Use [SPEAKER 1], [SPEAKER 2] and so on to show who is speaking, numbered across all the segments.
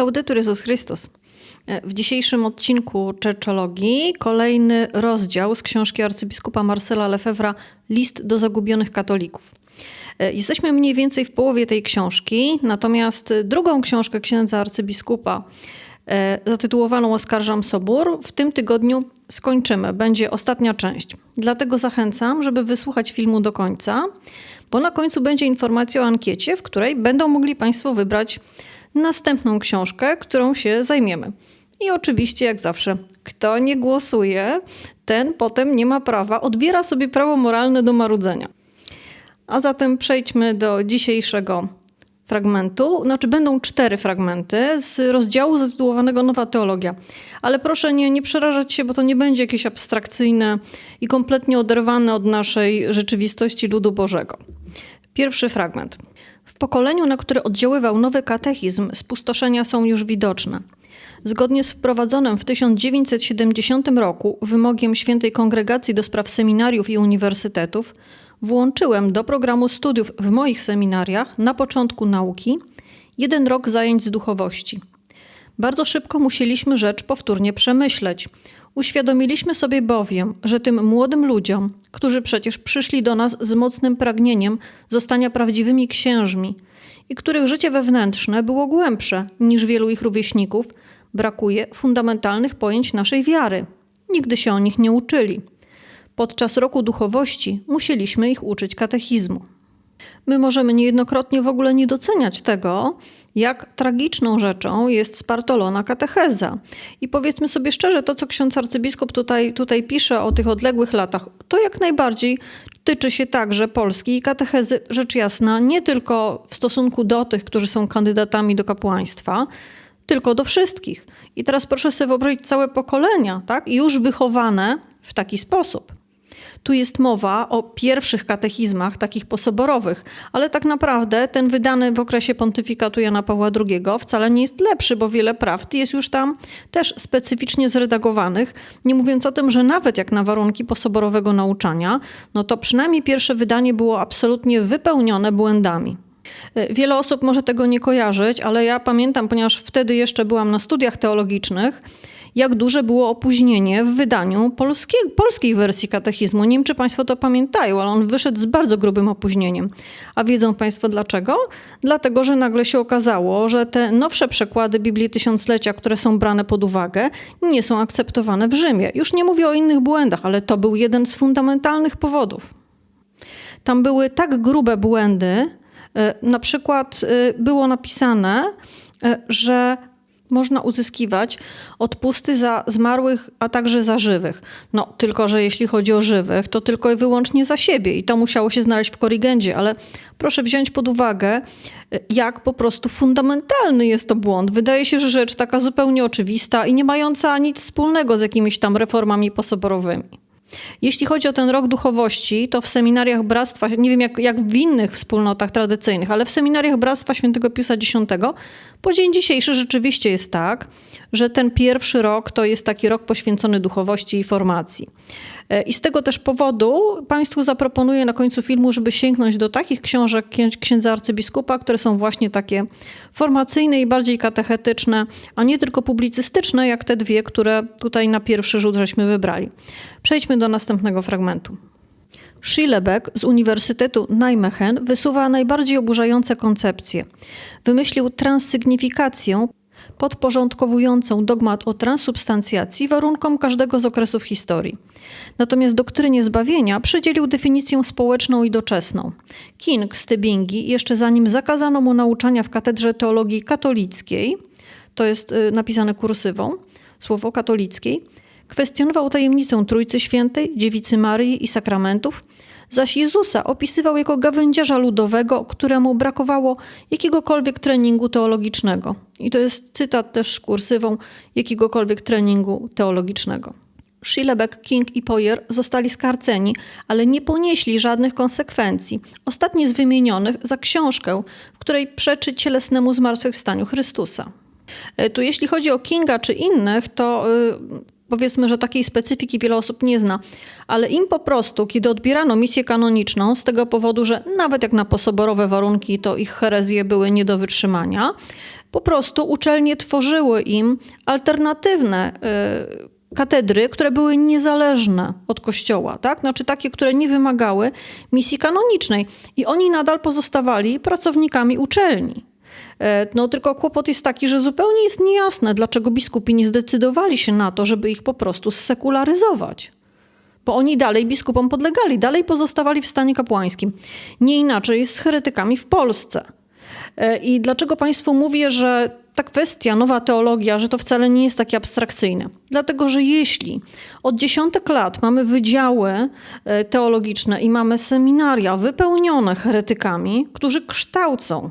[SPEAKER 1] Laudetur Jezus Chrystus. E, W dzisiejszym odcinku Czerczologii kolejny rozdział z książki arcybiskupa Marcela Lefebvra List do zagubionych katolików. E, Jesteśmy mniej więcej w połowie tej książki, natomiast drugą książkę księdza arcybiskupa e, zatytułowaną Oskarżam Sobór w tym tygodniu skończymy. Będzie ostatnia część. Dlatego zachęcam, żeby wysłuchać filmu do końca, bo na końcu będzie informacja o ankiecie, w której będą mogli Państwo wybrać następną książkę, którą się zajmiemy. I oczywiście, jak zawsze, kto nie głosuje, ten potem nie ma prawa, odbiera sobie prawo moralne do marudzenia. A zatem przejdźmy do dzisiejszego fragmentu. Znaczy, będą cztery fragmenty z rozdziału zatytułowanego Nowa Teologia. Ale proszę nie, nie przerażać się, bo to nie będzie jakieś abstrakcyjne i kompletnie oderwane od naszej rzeczywistości ludu Bożego. Pierwszy fragment. Pokoleniu, na które oddziaływał nowy katechizm, spustoszenia są już widoczne. Zgodnie z wprowadzonym w 1970 roku wymogiem Świętej Kongregacji do spraw seminariów i uniwersytetów, włączyłem do programu studiów w moich seminariach na początku nauki jeden rok zajęć z duchowości. Bardzo szybko musieliśmy rzecz powtórnie przemyśleć. Uświadomiliśmy sobie bowiem, że tym młodym ludziom, którzy przecież przyszli do nas z mocnym pragnieniem zostania prawdziwymi księżmi i których życie wewnętrzne było głębsze niż wielu ich rówieśników, brakuje fundamentalnych pojęć naszej wiary. Nigdy się o nich nie uczyli. Podczas roku duchowości musieliśmy ich uczyć katechizmu. My możemy niejednokrotnie w ogóle nie doceniać tego, jak tragiczną rzeczą jest spartolona katecheza. I powiedzmy sobie szczerze, to co ksiądz arcybiskup tutaj, tutaj pisze o tych odległych latach, to jak najbardziej tyczy się także Polski i katechezy, rzecz jasna, nie tylko w stosunku do tych, którzy są kandydatami do kapłaństwa, tylko do wszystkich. I teraz proszę sobie wyobrazić całe pokolenia, tak? już wychowane w taki sposób. Tu jest mowa o pierwszych katechizmach, takich posoborowych, ale tak naprawdę ten wydany w okresie pontyfikatu Jana Pawła II wcale nie jest lepszy, bo wiele prawd jest już tam też specyficznie zredagowanych. Nie mówiąc o tym, że nawet jak na warunki posoborowego nauczania, no to przynajmniej pierwsze wydanie było absolutnie wypełnione błędami. Wiele osób może tego nie kojarzyć, ale ja pamiętam, ponieważ wtedy jeszcze byłam na studiach teologicznych, jak duże było opóźnienie w wydaniu polskiej, polskiej wersji katechizmu. Nie wiem, czy Państwo to pamiętają, ale on wyszedł z bardzo grubym opóźnieniem. A wiedzą Państwo dlaczego? Dlatego, że nagle się okazało, że te nowsze przekłady Biblii Tysiąclecia, które są brane pod uwagę, nie są akceptowane w Rzymie. Już nie mówię o innych błędach, ale to był jeden z fundamentalnych powodów. Tam były tak grube błędy, na przykład było napisane, że można uzyskiwać odpusty za zmarłych, a także za żywych. No, tylko że jeśli chodzi o żywych, to tylko i wyłącznie za siebie i to musiało się znaleźć w korygendzie, ale proszę wziąć pod uwagę, jak po prostu fundamentalny jest to błąd. Wydaje się, że rzecz taka zupełnie oczywista i nie mająca nic wspólnego z jakimiś tam reformami posoborowymi. Jeśli chodzi o ten rok duchowości, to w seminariach Bractwa, nie wiem jak, jak w innych wspólnotach tradycyjnych, ale w seminariach Bractwa Świętego Piusa X po dzień dzisiejszy rzeczywiście jest tak, że ten pierwszy rok to jest taki rok poświęcony duchowości i formacji. I z tego też powodu Państwu zaproponuję na końcu filmu, żeby sięgnąć do takich książek księdza arcybiskupa, które są właśnie takie formacyjne i bardziej katechetyczne, a nie tylko publicystyczne, jak te dwie, które tutaj na pierwszy rzut żeśmy wybrali. Przejdźmy do następnego fragmentu. Schillebeck z Uniwersytetu Nijmegen wysuwa najbardziej oburzające koncepcje. Wymyślił transsygnifikację podporządkowującą dogmat o transubstancjacji warunkom każdego z okresów historii. Natomiast doktrynie zbawienia przydzielił definicję społeczną i doczesną. King z Tybingi, jeszcze zanim zakazano mu nauczania w katedrze teologii katolickiej, to jest y, napisane kursywą, słowo katolickiej, kwestionował tajemnicę Trójcy Świętej, Dziewicy Maryi i sakramentów, zaś Jezusa opisywał jako gawędziarza ludowego, któremu brakowało jakiegokolwiek treningu teologicznego. I to jest cytat też kursywą jakiegokolwiek treningu teologicznego. Schillebeck, King i Poyer zostali skarceni, ale nie ponieśli żadnych konsekwencji. Ostatni z wymienionych za książkę, w której przeczy cielesnemu zmartwychwstaniu Chrystusa. Tu jeśli chodzi o Kinga czy innych, to powiedzmy, że takiej specyfiki wiele osób nie zna, ale im po prostu, kiedy odbierano misję kanoniczną, z tego powodu, że nawet jak na posoborowe warunki, to ich herezje były nie do wytrzymania, po prostu uczelnie tworzyły im alternatywne. Yy, katedry, które były niezależne od kościoła, tak? Znaczy takie, które nie wymagały misji kanonicznej. I oni nadal pozostawali pracownikami uczelni. E, no tylko kłopot jest taki, że zupełnie jest niejasne, dlaczego biskupi nie zdecydowali się na to, żeby ich po prostu zsekularyzować. Bo oni dalej biskupom podlegali, dalej pozostawali w stanie kapłańskim. Nie inaczej jest z heretykami w Polsce. E, I dlaczego Państwu mówię, że ta kwestia, nowa teologia, że to wcale nie jest takie abstrakcyjne? Dlatego, że jeśli od dziesiątek lat mamy wydziały e, teologiczne i mamy seminaria wypełnione heretykami, którzy kształcą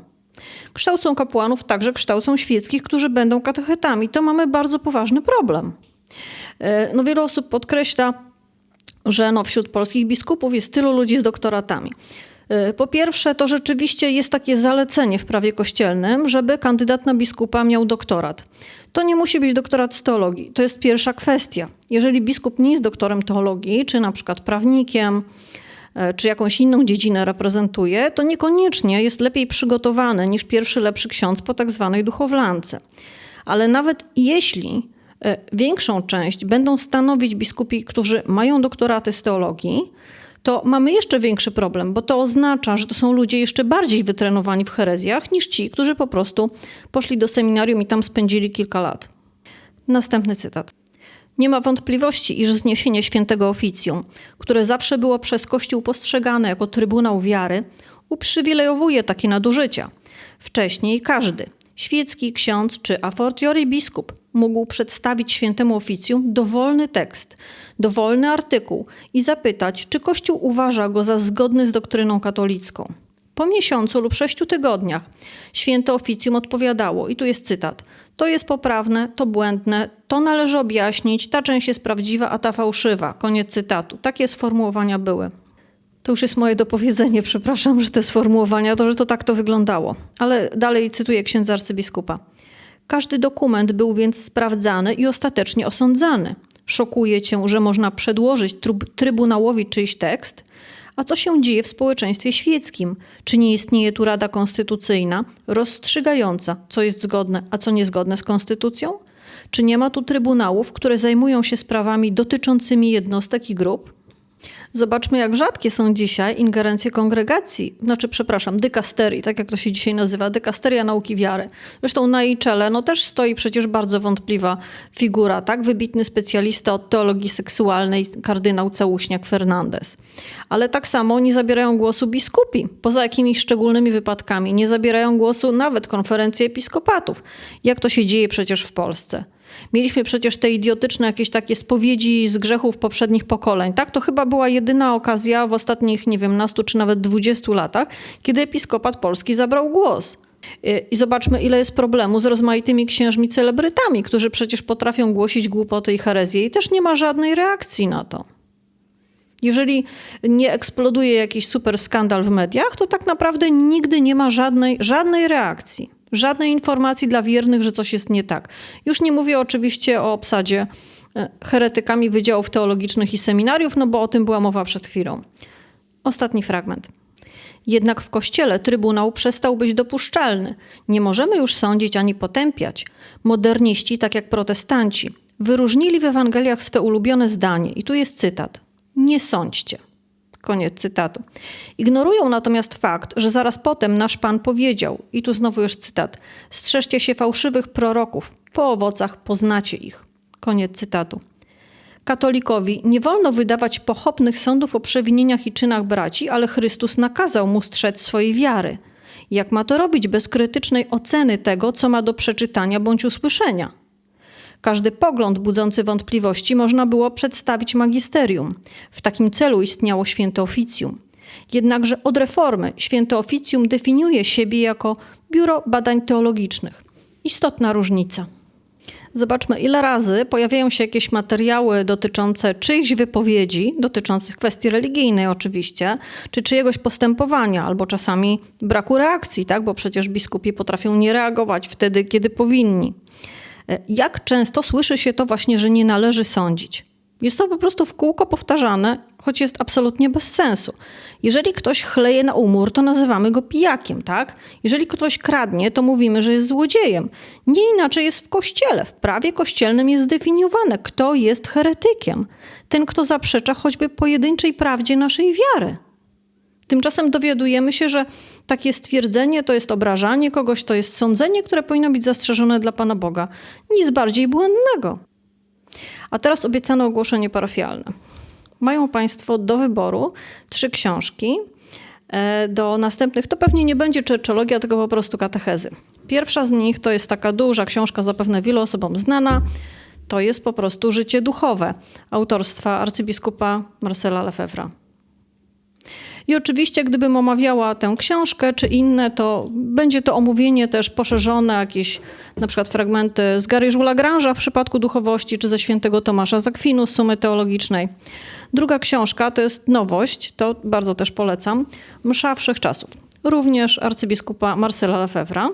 [SPEAKER 1] kształcą kapłanów, także kształcą świeckich, którzy będą katechetami, to mamy bardzo poważny problem. E, no, wiele osób podkreśla, że no, wśród polskich biskupów jest tylu ludzi z doktoratami. E, po pierwsze, to rzeczywiście jest takie zalecenie w prawie kościelnym, żeby kandydat na biskupa miał doktorat. To nie musi być doktorat z teologii. To jest pierwsza kwestia. Jeżeli biskup nie jest doktorem teologii, czy na przykład prawnikiem, czy jakąś inną dziedzinę reprezentuje, to niekoniecznie jest lepiej przygotowany niż pierwszy lepszy ksiądz po tak zwanej duchowlance. Ale nawet jeśli e, większą część będą stanowić biskupi, którzy mają doktoraty z teologii, to mamy jeszcze większy problem, bo to oznacza, że to są ludzie jeszcze bardziej wytrenowani w herezjach niż ci, którzy po prostu poszli do seminarium i tam spędzili kilka lat. Następny cytat. Nie ma wątpliwości, iż zniesienie świętego oficjum, które zawsze było przez Kościół postrzegane jako trybunał wiary, uprzywilejowuje takie nadużycia. Wcześniej każdy, świecki ksiądz czy a fortiori biskup mógł przedstawić świętemu oficjum dowolny tekst, dowolny artykuł i zapytać, czy Kościół uważa go za zgodny z doktryną katolicką. Po miesiącu lub sześciu tygodniach święte oficjum odpowiadało, i tu jest cytat: To jest poprawne, to błędne, to należy objaśnić, ta część jest prawdziwa, a ta fałszywa. Koniec cytatu. Takie sformułowania były. To już jest moje dopowiedzenie, przepraszam, że te sformułowania, to że to tak to wyglądało. Ale dalej cytuję księdza arcybiskupa. Każdy dokument był więc sprawdzany i ostatecznie osądzany. Szokuje cię, że można przedłożyć trybunałowi czyjś tekst? A co się dzieje w społeczeństwie świeckim? Czy nie istnieje tu Rada Konstytucyjna rozstrzygająca, co jest zgodne, a co niezgodne z konstytucją? Czy nie ma tu trybunałów, które zajmują się sprawami dotyczącymi jednostek i grup? Zobaczmy, jak rzadkie są dzisiaj ingerencje kongregacji, znaczy, przepraszam, dykasterii, tak jak to się dzisiaj nazywa, dykasteria nauki wiary. Zresztą na jej czele no, też stoi przecież bardzo wątpliwa figura, tak? Wybitny specjalista od teologii seksualnej, kardynał Całuśniak Fernandez. Ale tak samo nie zabierają głosu biskupi, poza jakimiś szczególnymi wypadkami. Nie zabierają głosu nawet konferencje episkopatów, jak to się dzieje przecież w Polsce. Mieliśmy przecież te idiotyczne jakieś takie spowiedzi z grzechów poprzednich pokoleń. Tak, to chyba była jedyna okazja w ostatnich, nie wiem, nastu czy nawet dwudziestu latach, kiedy episkopat polski zabrał głos. I zobaczmy, ile jest problemu z rozmaitymi księżmi celebrytami, którzy przecież potrafią głosić głupoty i herezje i też nie ma żadnej reakcji na to. Jeżeli nie eksploduje jakiś super skandal w mediach, to tak naprawdę nigdy nie ma żadnej, żadnej reakcji. Żadnej informacji dla wiernych, że coś jest nie tak. Już nie mówię oczywiście o obsadzie e, heretykami wydziałów teologicznych i seminariów, no bo o tym była mowa przed chwilą. Ostatni fragment. Jednak w kościele trybunał przestał być dopuszczalny. Nie możemy już sądzić ani potępiać. Moderniści, tak jak protestanci, wyróżnili w Ewangeliach swe ulubione zdanie, i tu jest cytat: Nie sądźcie. Koniec cytatu. Ignorują natomiast fakt, że zaraz potem nasz Pan powiedział, i tu znowu już cytat: Strzeżcie się fałszywych proroków, po owocach poznacie ich. Koniec cytatu. Katolikowi nie wolno wydawać pochopnych sądów o przewinieniach i czynach braci, ale Chrystus nakazał mu strzec swojej wiary. Jak ma to robić bez krytycznej oceny tego, co ma do przeczytania bądź usłyszenia? Każdy pogląd budzący wątpliwości można było przedstawić magisterium. W takim celu istniało święte oficjum. Jednakże od reformy święte oficjum definiuje siebie jako biuro badań teologicznych. Istotna różnica. Zobaczmy, ile razy pojawiają się jakieś materiały dotyczące czyichś wypowiedzi, dotyczących kwestii religijnej oczywiście, czy czyjegoś postępowania, albo czasami braku reakcji, tak? bo przecież biskupi potrafią nie reagować wtedy, kiedy powinni. E, Jak często słyszy się to właśnie, że nie należy sądzić? Jest to po prostu w kółko powtarzane, choć jest absolutnie bez sensu. Jeżeli ktoś chleje na umór, to nazywamy go pijakiem, tak? Jeżeli ktoś kradnie, to mówimy, że jest złodziejem. Nie inaczej jest w kościele. W prawie kościelnym jest zdefiniowane, kto jest heretykiem. Ten, kto zaprzecza choćby pojedynczej prawdzie naszej wiary. Tymczasem dowiadujemy się, że takie stwierdzenie to jest obrażanie kogoś, to jest sądzenie, które powinno być zastrzeżone dla Pana Boga. Nic bardziej błędnego. A teraz obiecane ogłoszenie parafialne. Mają Państwo do wyboru trzy książki. E, Do następnych to pewnie nie będzie czerczologia, tylko po prostu katechezy. Pierwsza z nich to jest taka duża książka, zapewne wielu osobom znana. To jest po prostu Życie duchowe autorstwa arcybiskupa Marcela Lefebvra. I oczywiście, gdybym omawiała tę książkę czy inne, to będzie to omówienie też poszerzone, jakieś na przykład fragmenty z Gary Lagrange'a w przypadku duchowości, czy ze świętego Tomasza z Akwinu z Sumy Teologicznej. Druga książka to jest nowość, to bardzo też polecam, Msza Wszechczasów, również arcybiskupa Marcela Lefebvra.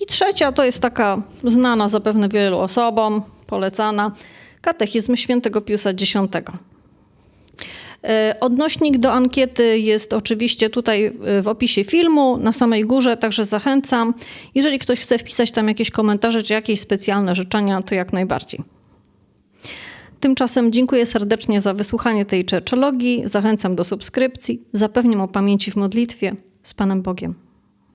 [SPEAKER 1] I trzecia to jest taka znana zapewne wielu osobom, polecana, Katechizm Świętego Piusa X. E, Odnośnik do ankiety jest oczywiście tutaj e, w opisie filmu, na samej górze, także zachęcam. Jeżeli ktoś chce wpisać tam jakieś komentarze czy jakieś specjalne życzenia, to jak najbardziej. Tymczasem dziękuję serdecznie za wysłuchanie tej czerczologii. Zachęcam do subskrypcji. Zapewniam o pamięci w modlitwie. Z Panem Bogiem.